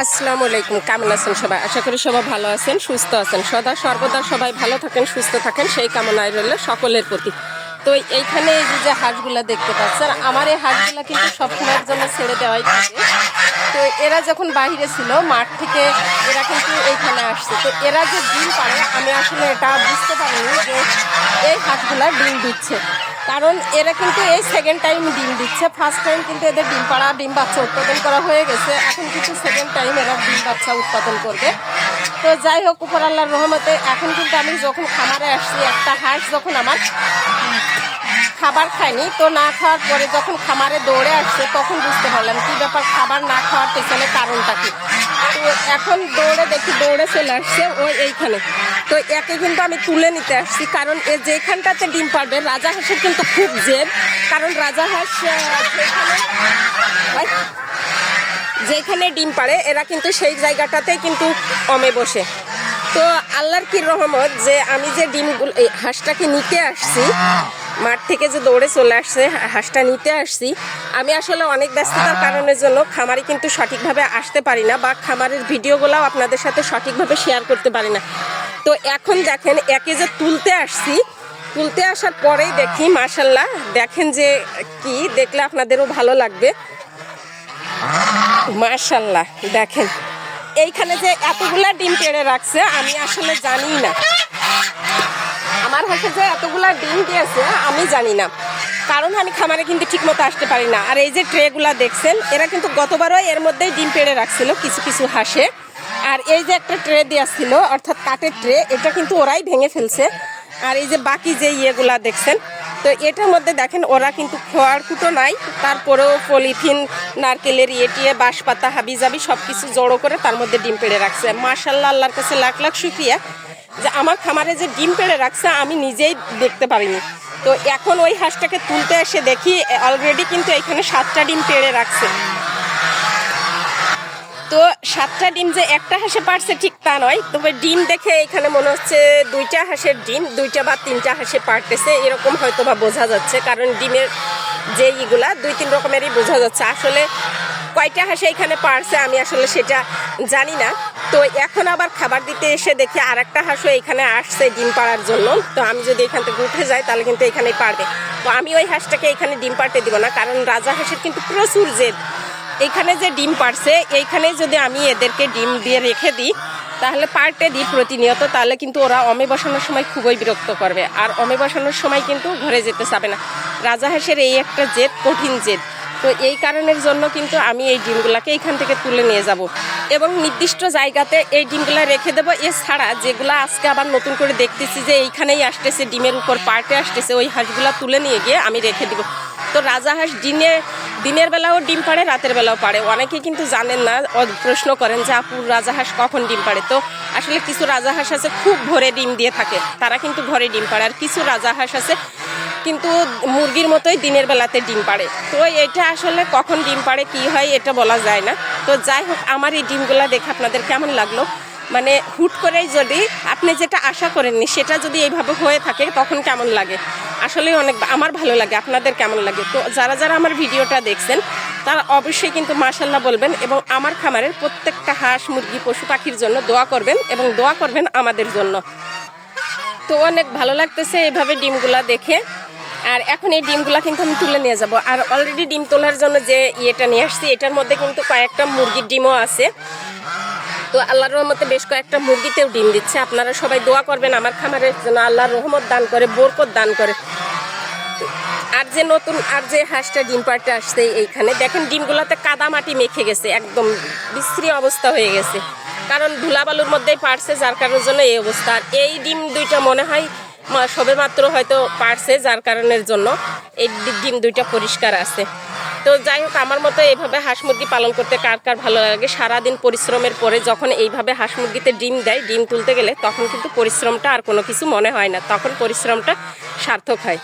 আসসালামু আলাইকুম, কেমন আছেন সবাই? আশা করি সবাই ভালো আছেন, সুস্থ আছেন। সদা সর্বদা সবাই ভালো থাকেন, সুস্থ থাকেন, সেই কামনায় রইল সকলের প্রতি। তো এইখানে এই যে হাঁসগুলা দেখতে পাচ্ছেন, আমার এই হাঁসগুলা কিন্তু সবসময়ের জন্য ছেড়ে দেওয়াই থাকে। তো এরা যখন বাইরে ছিল, মাঠ থেকে এরা কিন্তু এইখানে আসছে। তো এরা যে ডিম পারে আমি আসলে এটা বুঝতে পারিনি যে এই হাঁসগুলা ডিম দিচ্ছে। কারণ এরা কিন্তু এই সেকেন্ড টাইম ডিম দিচ্ছে। ফার্স্ট টাইম কিন্তু এদের ডিম পাড়া, ডিম বাচ্চা উৎপাদন করা হয়ে গেছে। এখন কিন্তু সেকেন্ড টাইম এরা ডিম বাচ্চা উৎপাদন করবে। তো যাই হোক, উপর আল্লাহর রহমতে এখন কিন্তু আমি যখন খামারে আসছি, একটা হাঁস যখন আমার খাবার খাইনি তো না খাওয়ার পরে যখন খামারে দৌড়ে আসছে, তখন বুঝতে পারলাম কি ব্যাপার, খাবার না খাওয়ার পেছনে কারণটা কি। তো এখন দৌড়ে দেখি, দৌড়ে চলে আসছে ও এইখানে। তো একে কিন্তু আমি তুলে নিতে আসছি, কারণ এ যেখানটাতে ডিম পারবে, রাজা হাঁসের কিন্তু খুব জেদ, কারণ রাজা হাঁস যেখানে ডিম পারে, এরা কিন্তু সেই জায়গাটাতেই কিন্তু কমে বসে। তো আল্লাহর কি রহমত যে আমি যে ডিমগুলো হাঁসটাকে নিতে আসছি মাঠ থেকে যে দৌড়ে চলে আসছে হাঁসটা নিতে আসছি। আমি আসলে অনেক ব্যস্ততার কারণের জন্য খামারে কিন্তু সঠিকভাবে আসতে পারি না বা খামারের ভিডিওগুলোও আপনাদের সাথে সঠিকভাবে শেয়ার করতে পারি না। তো এখন দেখেন একে যে তুলতে আসছি তুলতে আসার পরেই দেখি মাশাল্লাহ দেখেন যে কি দেখলে আপনাদেরও ভালো লাগবে। মাশাল্লাহ দেখেন। এইখানে যে এতগুলা ডিম পেড়ে রাখছে আমি আসলে জানি না। আমার যে এতগুলা ডিম দিয়েছে, আমি জানি না। কারণ আমি খামারে কিন্তু ঠিকমতো আসতে পারি না। আর এই যে ট্রেগুলা দেখছেন, এরা কিন্তু গতবারও এর মধ্যেই ডিম পেড়ে রাখছিল, কিছু কিছু হাঁসে। আর এই যে একটা ট্রে ছিল অর্থাৎ কাঠের ট্রে, এটা কিন্তু ওরাই ভেঙে ফেলছে। আর এই যে বাকি যে ইয়েগুলা দেখছেন, তো এটার মধ্যে দেখেন, ওরা কিন্তু খোয়ার কুটো নাই, তারপরেও পলিথিন, নারকেলের ইয়ে টিয়ে বাঁশপাতা হাবি জাবি সব কিছু জড়ো করে তার মধ্যে ডিম পেড়ে রাখছে। মার্শাল্লাহ আল্লাহর কাছে লাখ লাখ শুক্রিয়া। যে আমার খামারে যে ডিম পেড়ে রাখছে, আমি নিজেই দেখতে পারিনি। তো এখন ওই হাঁসটাকে তুলতে এসে দেখি অলরেডি কিন্তু এখানে সাতটা ডিম পেড়ে রাখছে। তো সাতটা ডিম যে একটা হাঁসে পারছে ঠিক তা নয়, তবে ডিম দেখে এখানে মনে হচ্ছে দুইটা হাঁসের ডিম, দুইটা বা তিনটা হাঁসে পারতেছে, এরকম হয়তো বা বোঝা যাচ্ছে, কারণ ডিমের যে ইগুলা দুই, তিন রকমেরই বোঝা যাচ্ছে। আসলে কয়টা হাঁসে এখানে পারছে, আমি আসলে সেটা জানি না। তো এখন আবার খাবার দিতে এসে দেখি আর একটা হাঁসও এখানে আসছে ডিম পাড়ার জন্য। তো আমি যদি এখান থেকে উঠে যাই, তাহলে কিন্তু এখানেই পারবে। তো আমি ওই হাঁসটাকে এখানে ডিম পাড়তে দিব না, কারণ রাজা হাঁসের কিন্তু প্রচুর জেদ। এখানে যে ডিম পারছে এইখানে যদি আমি এদেরকে ডিম দিয়ে রেখে দিই, তাহলে পার্টে দিই প্রতিনিয়ত, তাহলে কিন্তু ওরা অমে বসানোর সময় খুবই বিরক্ত করবে। আর অমে বসানোর সময় কিন্তু ঘরে যেতে চাবে না। রাজা হাঁসের এই একটা জেদ, কঠিন জেদ। তো এই কারণের জন্য কিন্তু আমি এই ডিমগুলাকে এইখান থেকে তুলে নিয়ে যাব। এবং নির্দিষ্ট জায়গাতে এই ডিমগুলো রেখে দেবো। এছাড়া যেগুলা আজকে আবার নতুন করে দেখতেছি যে এইখানেই আসতেছে, ডিমের উপর পার্টে আসতেছে, ওই হাঁসগুলো তুলে নিয়ে গিয়ে আমি রেখে দিব। তো রাজা হাঁস দিনে, দিনের বেলাও ডিম পাড়ে, রাতের বেলাও পাড়ে। অনেকে কিন্তু জানেন না প্রশ্ন করেন যে, আপু, রাজা হাঁস কখন ডিম পাড়ে? তো আসলে কিছু রাজা হাঁস আছে, খুব ভোরে ডিম দিয়ে থাকে। তারা কিন্তু ঘরে ডিম পাড়ে। আর কিছু রাজা হাঁস আছে, কিন্তু মুরগির মতোই দিনের বেলাতে ডিম পাড়ে। তো এটা আসলে কখন ডিম পাড়ে, কি হয়, এটা বলা যায় না। তো যাই হোক, আমার এই ডিমগুলা দেখে আপনাদের কেমন লাগল? মানে হুট করেই যদি আপনি যেটা আশা করেননি, সেটা যদি এইভাবে হয়ে থাকে, তখন কেমন লাগে? আসলে অনেক আমার ভালো লাগে, আপনাদের কেমন লাগে? তো যারা যারা আমার ভিডিওটা দেখছেন, তারা অবশ্যই কিন্তু মাশাল্লাহ বলবেন এবং আমার খামারের প্রত্যেকটা হাঁস, মুরগি, পশু পাখির জন্য দোয়া করবেন এবং দোয়া করবেন আমাদের জন্য। তো অনেক ভালো লাগতেছে এইভাবে ডিমগুলা দেখে। আর এখন এই ডিমগুলা কিন্তু আমি তুলে নিয়ে যাব। আর অলরেডি ডিম তোলার জন্য যে ইয়েটা নিয়ে আসছি, এটার মধ্যে কিন্তু কয়েকটা মুরগির ডিমও আছে। তো আল্লাহর রহমতে বেশ কয়েকটা মুরগিতেও ডিম দিচ্ছে। আপনারা সবাই দোয়া করবেন আমার খামারের জন্য, আল্লাহর রহমত দান করে, বরকত দান করে। আর যে নতুন, আর যে হাঁসটা ডিম পাড়তে আসছে এইখানে, দেখেন ডিমগুলোতে কাদা মাটি মেখে গেছে, একদম বিশ্রী অবস্থা হয়ে গেছে। কারণ ধুলাবালুর মধ্যেই পারছে যার কারণের জন্য এই অবস্থা। আর এই ডিম দুইটা মনে হয় সবে মাত্র হয়তো পারছে যার কারণের জন্য। এই ডিম দুইটা পরিষ্কার আছে। তো যাই হোক, আমার মতো এইভাবে হাঁস মুরগি পালন করতে কার কার ভালো লাগে? সারাদিন পরিশ্রমের পরে যখন এইভাবে হাঁস মুরগিতে ডিম দেয়, ডিম তুলতে গেলে তখন কিন্তু পরিশ্রমটা আর কোনো কিছু মনে হয় না। তখন পরিশ্রমটা সার্থক হয়।